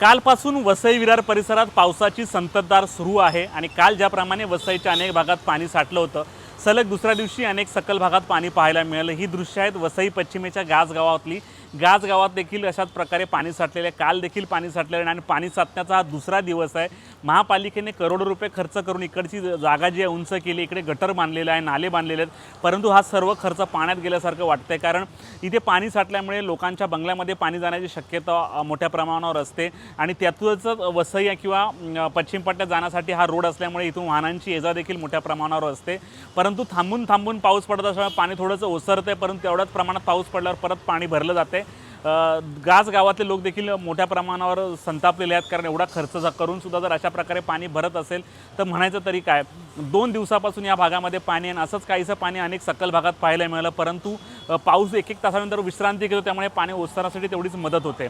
कालपासून वसई विरार परिसरात पावसाची संततधार सुरू आहे आणि काल ज्याप्रमाणे वसईच्या अनेक भागात पाणी साठलं होतं सलग दुसऱ्या दिवशी अनेक सकल भागात पाणी पाहायला मिळालं. ही दृश्य आहेत वसई पश्चिमेच्या गाज गावातली गाज गावात देखील अशाच प्रकारे पाणी साठलेलं आहे. काल देखील पाणी साठलेलं आहे आणि पाणी साठण्याचा हा दुसरा दिवस आहे. महापालिकेने करोडो रुपये खर्च करून इकडची जागा जी आहे उंच केली इकडे गटर बांधलेलं आहे नाले बांधलेले आहेत. परंतु हा सर्व खर्च पाण्यात गेल्यासारखं वाटतं आहे कारण इथे पाणी साठल्यामुळे लोकांच्या बंगल्यामध्ये पाणी जाण्याची शक्यता मोठ्या प्रमाणावर असते. आणि त्यातूनच वसई किंवा पश्चिम पट्ट्यात जाण्यासाठी हा रोड असल्यामुळे इथून वाहनांची ये जा देखील मोठ्या प्रमाणावर असते. परंतु थांबून थांबून पाऊस पडत असल्यामुळे पाणी थोडंसं ओसरतं आहे परंतु तेवढ्याच प्रमाणात पाऊस पडल्यावर परत पाणी भरलं जाते गाज गावातले लोक देखील मोठ्या प्रमाणावर संतापलेले आहेत कारण एवढा खर्च करून सुद्धा जर अशा प्रकारे पाणी भरत असेल तर म्हणायचं तरी काय? दोन दिवसापासून या भागामध्ये पाणी आहे आणि असंच काहीसं पाणी अनेक सकल भागात पाहायला मिळालं परंतु पाऊस एक एक तासानंतर विश्रांती घेतो त्यामुळे पाणी ओसरण्यासाठी तेवढीच मदत होते.